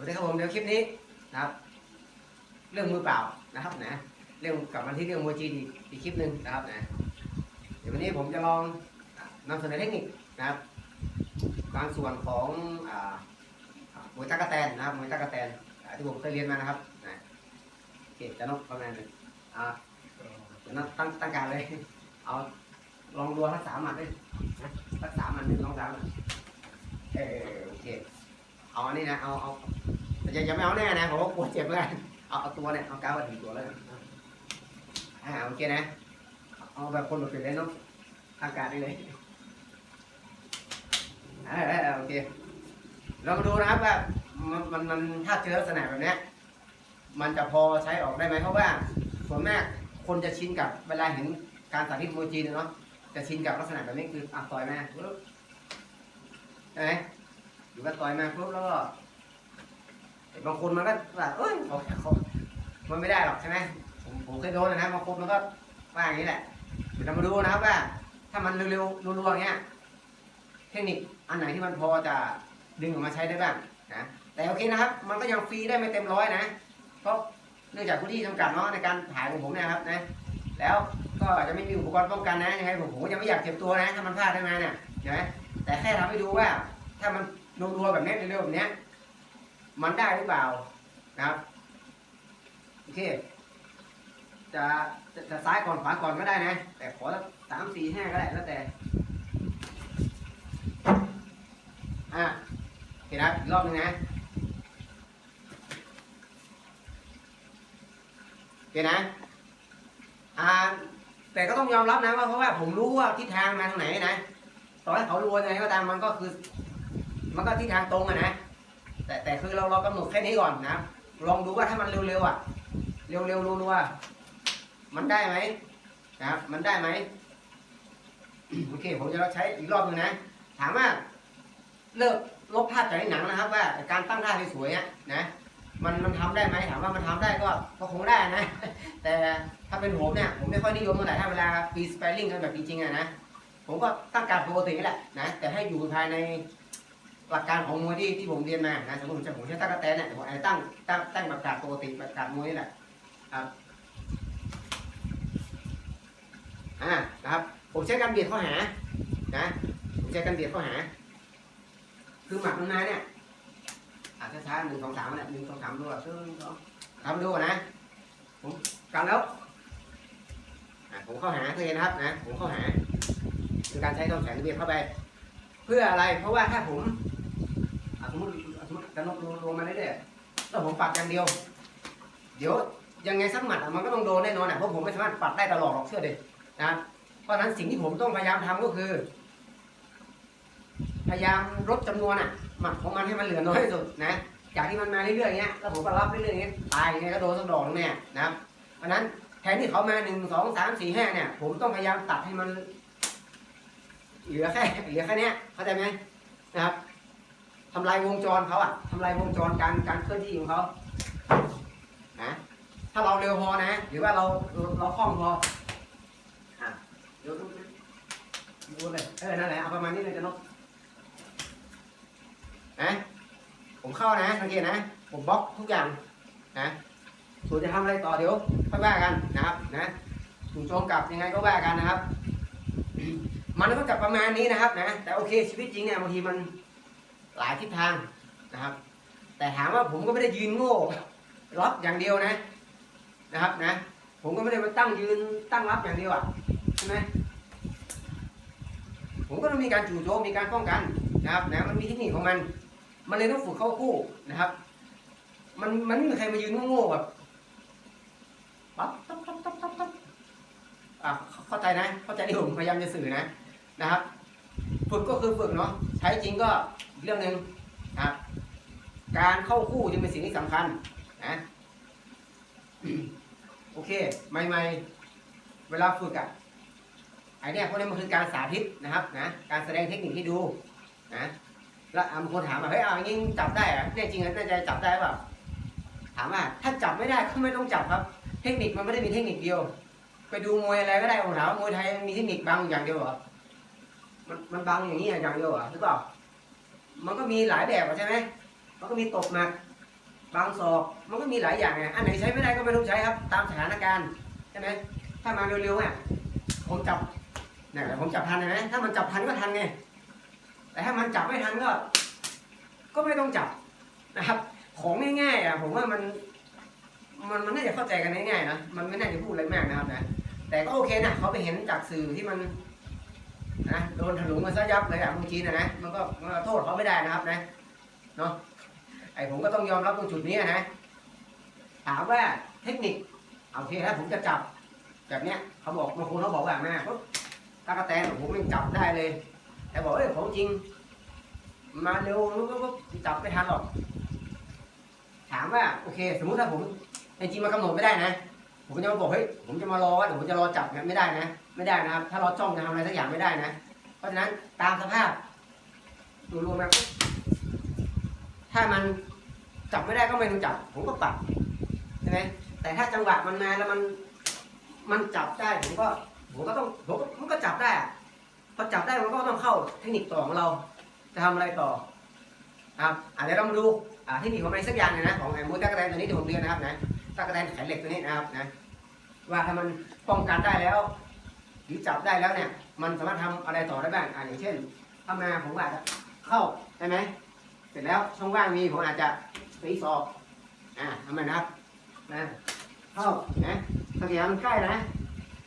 วัสดีครับผมเดี๋ยวคลิปนี้นะครับ เรื่องมือเปล่านะครับนะเรื่องกลับมาที่เรื่องมจีนอีกอีกคลิปหนึ่งนะครับนะเดี๋ยววันนี้ผมจะลองนำเสนอเทคนิคนะครับบางส่วนของอมวยตะกะแตนนะครับมวยตะกะแตนอาที่ผมเคยเรียนมานะครับนะโอเคจะนกประมาณนึงอ่าเดี๋ยวนัตั้งตั้งการเลยเอาลองดูทักสามหมัดเลยนะทักสามหมัดหนึ่งสองสามหมัดเออโอเคเอาอันนี้นะเอาเอา อย่าอย่าไม่เอาแน่นะผมว่าปวดเจ็บเลยเอาเอาตัวเนี่ยเอาก้าวมาถึงตัวแล้วกันอ่าโอเคนะเอาแบบคนแบบเป็นเล่นเนาะอากาศได้เลยอ่าอ่าโอเคเรามาดูนะครับว่ามันมันมันถ้าเจอลักษณะแบบเนี้ยมันจะพอใช้ออกได้ไหมเพราะว่าส่วนมากคนจะชินกับเวลาเห็นการสาธิตมวยจีนเนาะจะชินกับลักษณะแบบนี้คืออะต่อยมาปุ๊บใช่ไหมหรือว่าต่อยมาปุ๊บแล้วก็ บางคนมันก็แบบเอ้ยเขาเขามันไม่ได้หรอกใช่ไหมผมผมเคยโดนนะบางคนมันก็ว่าอย่างนี้แหละเดี๋ยวเรามาดูนะครับว่า ถ้ามันเร็วๆรัวๆอย่างเงี้ย เทคนิคอันไหนที่มันพอจะดึงออกมาใช้ได้บ้างนะแต่โอเคนะครับ มันก็ยังฟรีได้ไม่เต็มร้อยนะ เพราะเนื่องจากพื้นที่จำกัดเนาะในการถ่ายของผมเนยนะครับนะ แล้วก็อาจจะไม่มีอุปกรณ์ป้องกันนะยังไงผมผมก็ยังไม่อยากเจ็บตัวนะถ้ามันพลาดได้มาเนี่ยใช่ไหมแต่แค่ทำให้ดูว่า ถ้ามันรัวๆแบบนี้เร็วๆแบบเนี้ย มันได้หรือเปล่านะครับโอเคจะจะจะซ้ายก่อนขวาก่อนก็ได้นะ แต่ขอสักสามสี่ห้าก็ได้แล้วแต่อะโอเคนะอีกรอบนึงนะโอเคนะอ่าแต่ก็ต้องยอมรับนะว่าเพราะว่าผมรู้ว่าทิศทางมาทางไหนนะต่อให้เขารวยังไงก็ตามมันก็คือ มันก็ทิศทางตรงอะนะ แต่แต่คือเราเรากำหนดแค่นี้ก่อนนะ ลองดูว่าถ้ามันเร็วๆอะ เร็วๆรัวๆมันได้ไหมนะครับ มันได้ไหมโอเค ผมจะใช้อีกรอบหนึ่งนะ ถามว่า เลิกลบภาพจากในหนังนะครับ ว่าการตั้งท่าสวยๆนะ มันมันทำได้ไหมถามว่ามันทำได้ก็ก็คงได้นะ แต่ถ้าเป็นผมเนี่ยผมไม่ค่อยนิยมเท่าไหร่ถ้าเวลาปีสเปลลิ่งกันแบบจริงๆอะนะผมก็ตั้งการปกตินี่แหละนะแต่ให้อยู่ภายใน หลักการของมวยที่ที่ผมเรียนมานะสมมติผมจะผมใช้ตั้งกระแตเนี่ยผมอาจจะตั้งตั้งตั้งแบบการปกติแบบการมวยนี่แหละครับอ่านะครับ ผมใช้การเบียดข้าหานะผมใช้การเบียดข้าหา คือหมัดมันมาเนี่ยอาจจะช้าหนึ่งสองสามเนี่ยหนึ่งสองสามดูอะซึ่งสองทำดูนะ ผมกันแล้วผมเข้าหาเห็นะครับนะ ผมเข้าหา คือการใช้ต้นแขนเบียดเข้าไป เพื่ออะไรเพราะว่าถ้าผม สมมติสมมติกระนกลงมาเรื่อยๆแล้วผมปัดอย่างเดียว เดี๋ยวยังไงสักหมัดมันก็ต้องโดนแน่นอนอะเพราะผมไม่สามารถปัดได้ตลอดหรอกเชื่อเดินะเพราะฉะนั้นสิ่งที่ผมต้องพยายามทำก็คือ พยายามลดจำนวนอะหมัดของมันให้มันเหลือน้อยที่สุดนะจากที่มันมาเรื่อยๆเงี้ยแล้วผมก็รับเรื่อยๆเงี้ยตายยังไงก็โดนสักดอกนึงแน่นะเพราะฉะนั้นแทนที่เขามาหนึ่งสองสามสี่ห้าเนี่ย ผมต้องพยายามตัดให้มัน เหลือแค่เหลือแค่เนี้ยเข้าใจไหมนะครับ ทำลายวงจรเขาอะทำลายวงจรการการเคลื่อนที่ของเขานะถ้าเราเร็วพอนะ หรือว่าเราเราคล่องพออะเดี๋ยวดูเลยเออนั่นแหละเอาประมาณนี้เลยจะนกนะผมเข้านะสังเกตนะ ผมบล็อกทุกอย่างนะส่วนจะทำอะไรต่อเดี๋ยวค่อยว่ากันนะครับนะถูกโจมกลับยังไงก็ว่ากันนะครับ มันก็จะประมาณนี้นะครับนะแต่โอเคชีวิตจริงเนี่ยบางทีมัน หลายทิศทางนะครับ แต่ถามว่าผมก็ไม่ได้ยืนโง่รับอย่างเดียวนะนะครับนะ ผมก็ไม่ได้มาตั้งยืนตั้งรับอย่างเดียวอะใช่ไหมผมก็ต้องมีการจู่โจมมีการป้องกันนะครับนะมันมีเทคนิคของมัน มันเลยต้องฝึกเข้าคู่นะครับ มันมันไม่มีใครมายืนโง่ๆแบบปั๊บปั๊บปั๊บปั๊บปั๊บปั๊บอะเข้าใจนะ เข้าใจที่ผมพยายามจะสื่อนะนะครับ ฝึกก็คือฝึกเนาะใช้จริงก็ เรื่องหนึ่งครับ การเข้าคู่จึงเป็นสิ่งที่สำคัญนะโอเคใหม่ๆเวลาฝึกอะไอเนี้ยพวกนี้มันคือการสาธิตนะครับนะการแสดงเทคนิคให้ดูนะแล้วบางคนถามว่าเฮ้ยเอาอย่างนี้จับได้เหรอะเนี่ยจริงๆแล้วน่าจจับได้เปล่าถามว่าถ้าจับไม่ได้ก็ไม่ต้องจับครับ เทคนิคมันไม่ได้มีเทคนิคเดียว ไปดูมวยอะไรก็ได้ผมถามว่ามวยไทยมีเทคนิคบังอย่างเดียวเหรอมันมันบังอย่างนี้อย่างเดียวเหรอหรือเปล่า มันก็มีหลายแบบใช่ไหมมันก็มีตบหมัดบางศอกมันก็มีหลายอย่างไงอันไหนใช้ไม่ได้ก็ไม่ต้องใช้ครับ ตามสถานการณ์ใช่ไหมถ้ามาเร็วๆเนี่ยผมจับเนี่ยผมจับทันใช่ไหมถ้ามันจับทันก็ทันไงแต่ถ้ามันจับไม่ทันก็ ก็ไม่ต้องจับนะครับ ของง่ายๆอะผมว่ามันมันมันน่าจะเข้าใจกันง่ายๆนะมันไม่น่าจะพูดอะไรมากนะครับนะแต่ก็โอเคนะเขาไปเห็นจากสื่อที่มัน นะโดนถลุงมาซะยับเลยอะเมื่อกี้นะนะมันก็มันก็โทษเขาไม่ได้นะครับนะเนาะไอผมก็ต้องยอมรับตรงจุดนี้นะถามว่าเทคนิคโอเคถ้าผมจะจับแบบเนี้ยเขาบอกบางคนเขาบอกว่าแม่ปุ๊บตากระแตนผมยังจับได้เลย แต่บอกเอ้ยของจริง มาเร็วก็ก็จับไม่ทันหรอก ถามว่าโอเค สมมุติถ้าผมจริงมากำหนดไม่ได้นะ ผมจะมาบอกเฮ้ยผมจะมารอว่าเดี๋ยวผมจะรอจับเนี่ยไม่ได้นะ ไม่ได้นะครับ ถ้าเราจ้องจะทำอะไรสักอย่างไม่ได้นะ เพราะฉะนั้นตามสภาพดูรวมๆมาปุ๊บถ้ามันจับไม่ได้ก็ไม่ต้องจับ ผมก็ปรับใช่ไหมแต่ถ้าจังหวะมันมาแล้วมันมันจับได้ผมก็ผมก็ต้องผมก็มันก็จับได้พอจับได้มันก็ต้องเข้าเทคนิคต่อของเรา จะทำอะไรต่อครับอะเดี๋ยวเรามาดูอ่าเทคนิคของอะไรสักอย่างหนึงนะของไอ้มวยตะกะแตนตัวนี้ที่ผมเรียนนะครับนะตะกะแตนแขนเหล็กตัวนี้นะครับนะว่าถ้ามันป้องกันได้แล้ว หรือจับได้แล้วเนี่ย มันสามารถทำอะไรต่อได้บ้างอ่าอย่างเช่นถ้ามาผมอาจจะเข้าได้ไหมเสร็จแล้วช่องว่างมีผมอาจจะตีศอกอ่าทำไมนะครับนะเข้านะสังเกตว่ามันใกล้นะ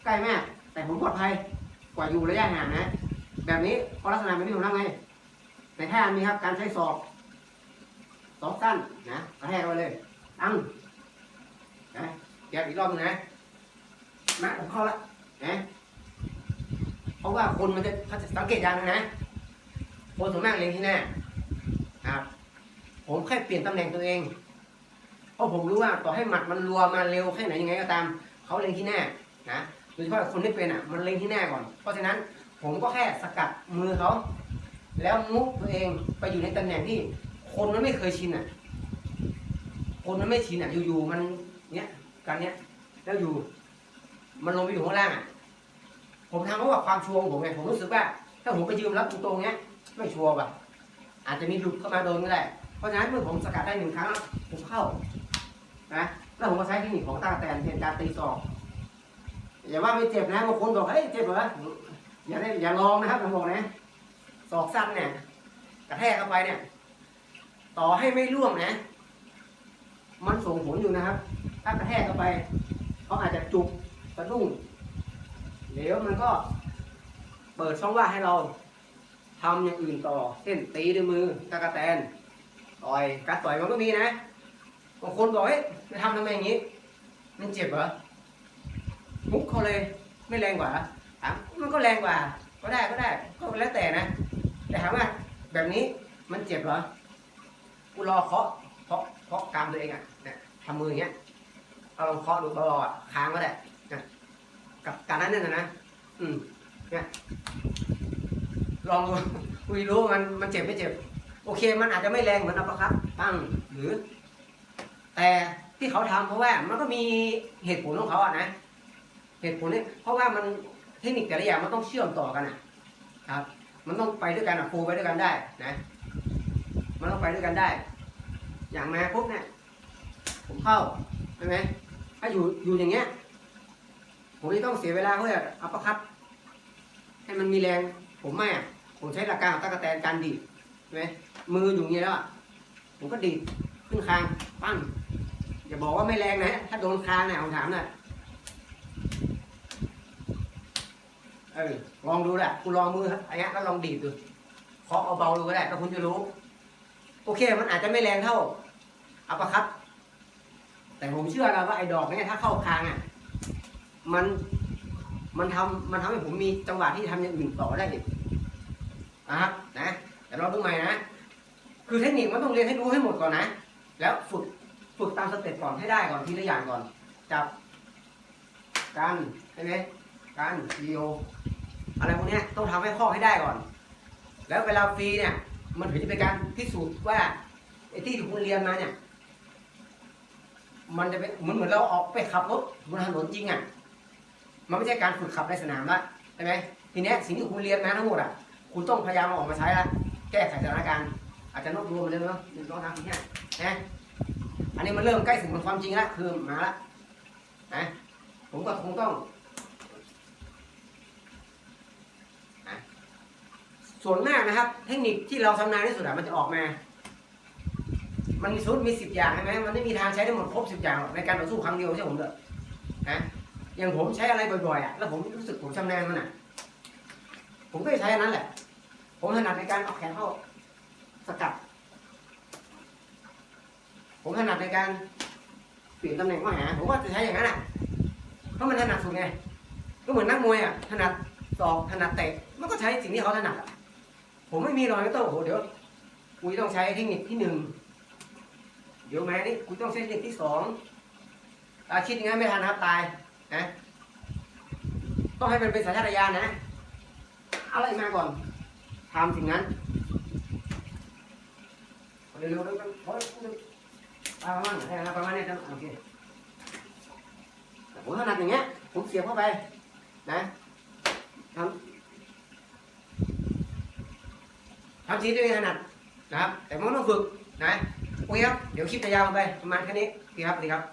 ใกล้มากแต่ผมปลอดภัยกว่าอยู่ระยะห่างนะ แบบนี้พอลักษณะแบบนี้ผมทำไงในท่ามีครับการใช้ศอกศอกสั้นนะกระแทกไปเลยตั้งนะเดี๋ยวอีกรอบหนึงนะมาผมเข้าละนะ เพราะว่าคนมันจะเขาจะสังเกตอย่างนึงนะคนส่วนมากเล็งที่หน้าครับ ผมแค่เปลี่ยนตำแหน่งตัวเอง เพราะผมรู้ว่าต่อให้หมัดมันรัวมาเร็วแค่ไหนยังไงก็ตามเขาเล็งที่หน้านะโดยเฉพาะคนที่เป็นอะ มันเล็งที่หน้าก่อน เพราะฉะนั้นผมก็แค่สกัดมือเขาแล้วมุกตัวเองไปอยู่ในตำแหน่งที่ คนมันไม่เคยชินอะ คนมันไม่ชินอะอยู่ๆมันเนี้ยการเนี้ยแล้วอยู่ มันลงไปอยู่ข้างล่างอะ ผมทำเพราะว่าความชัวร์ของผมไงผมรู้สึกว่า ถ้าผมไปยืมรับตรงๆเนี้ยไม่ชัวร์ป่ะอาจจะมีหลุดเข้ามาโดนก็ได้ เพราะฉะนั้นเมื่อผมสกัดได้หนึ่งครั้งแล้วผมเข้านะแล้วผมก็ใช้เทคนิคของตาแตนเป็นการตีศอกอย่าว่าไม่เจ็บนะบางคนบอกเฮ้ยเจ็บเหรออย่าได้อย่าลองนะครับผมบอกนะศอกสั้นเนี่ยกระแทกเข้าไปเนี่ย ต่อให้ไม่ร่วงนะ มันส่งผลอยู่นะครับ ถ้ากระแทกเข้าไปเขาอาจจะจุกสะดุ้ง เดี๋ยวมันก็ เปิดช่องว่างให้เราทำอย่างอื่นต่อ เช่นตีด้วยมือตะกะแตนต่อยกัดต่อยมันก็มีนะบางคนบอกเฮ้ยไปทำทำไมอย่างนี้ มันเจ็บเหรอมุกเขาเลยไม่แรงกว่าถามมันก็แรงกว่า ก็ได้ก็ได้ ก็แล้วแต่นะ แต่ถามว่าแบบนี้มันเจ็บเหรอกูรอเคาะเคาะเคาะกรามตัวเองอะเนี่ยทำมืออย่างเงี้ยเอาลองเคาะดูตลอดอะค้างก็ได้ กับการนั้นเนี่ยนะ อืม เนี่ย ลองดูคุยรู้ว่ามันมันเจ็บไม่เจ็บ โอเค มันอาจจะไม่แรงเหมือนอัปเปอร์คัตตั้งหรือ แต่ที่เขาทำเพราะว่ามันก็มีเหตุผลของเขาอะนะ เหตุผลเนี่ยเพราะว่ามันเทคนิคแต่ละอย่างมันต้องเชื่อมต่อกันอะครับ มันต้องไปด้วยกันอะฟูไปด้วยกันได้นะ มันต้องไปด้วยกันได้ อย่างมาปุ๊บเนี่ย ผมเข้าใช่ไหมถ้าอยู่อยู่อย่างเงี้ย ผมจะต้องเสียเวลาเพื่ออัปเปอร์คัตให้มันมีแรง ผมไม่อะผมใช้หลักการของตะกะแตนการดีดใช่ไหมมืออยู่อย่างเงี้ยแล้วอะผมก็ดีดขึ้นคางปั้งอย่าบอกว่าไม่แรงนะถ้าโดนคางเนี่ยผมถามน่อยเออลองดูแหละคุณลองมืออันนี้แล้วลองดีดดูเคาะเอาเบาดูก็ได้แล้วคุณจะรู้ โอเค มันอาจจะไม่แรงเท่าอัปเปอร์คัตแต่ผมเชื่อนะว่าไอ้ดอกเนี้ยถ้าเข้าคางอะ มันมันทำมันทำให้ผมมีจังหวะที่ทำอย่างอื่นต่อได้อีกนะครับนะแต่เราดูใหม่นะ คือเทคนิคมันต้องเรียนให้รู้ให้หมดก่อนนะ แล้วฝึกฝึกตามสเต็ปก่อนให้ได้ก่อนทีละอย่างก่อน จับกันใช่ไหมกันซีโออะไรพวกนี้ต้องทำให้ข้อให้ได้ก่อน แล้วเวลาฟรีเนี่ย มันถึงจะเป็นการพิสูจน์ว่าไอ้ที่คุณเรียนมาเนี่ย มันจะเป็นเหมือนเหมือนเราออกไปขับรถบนถนนจริงอะ มันไม่ใช่การฝึกขับในสนามละใช่ไหมทีเนี้ยสิ่งที่คุณเรียนมาทั้งหมดอะคุณต้องพยายามเอาออกมาใช้ละแก้ไขสถานการณ์อาจจะนอกรวมมาเลยเนาะหนึ่งสองสามสี่ห้านะอันนี้มันเริ่มใกล้ถึงความจริงล้วคือมาล้วนะผมก็คงต้องนะส่วนมากนะครับ เทคนิคที่เราชำนาญที่สุดอะมันจะออกมา มันมีสูตรมีสิบอย่างใช่ไหมมันไม่มีทางใช้ได้หมดครบสิบอย่างในการต่อสู้ครั้งเดียวใช่ผมเถอนะ อย่างผมใช้อะไรบ่อยๆอะแล้วผมรู้สึกผมชำนาญมันอะ ผมก็ใช้อันนั้นแหละ ผมถนัดในการเอาแขนเข้าสกัด ผมถนัดในการเปลี่ยนตำแหน่งข้อหาผมก็จะใช้อย่างนั้นอะเพราะมันถนัดสุดไงก็เหมือนนักมวยอะถนัดศอกถนัดเตะมันก็ใช้สิ่งที่เขาถนัดอะผมไม่มีรอกไม่ต้องโอ้โหเดี๋ยวกูต้องใช้เทคนิคที่หนึ่งเดี๋ยวแม่นี่กูต้องใช้เทคนิคที่สองอาคิดอย่างนั้นไม่ทันครับตาย นะต้องให้มันเป็นสัญชาตญาณนะเอาอะไรมาก่อนทำสิ่งนั้นเร็วๆแล้วกันพราประมาณนี้ประมาณนี้นะโอเคผมถนัดอย่างเงี้ยผมเสียบเข้าไป นะทำทำสิ่งที่ตัวเองถนัดนะครับ แต่มันต้องฝึกนะโอเคครับ เดี๋ยวคลิปจะยาวไปประมาณแค่นี้โอเครับดีครับ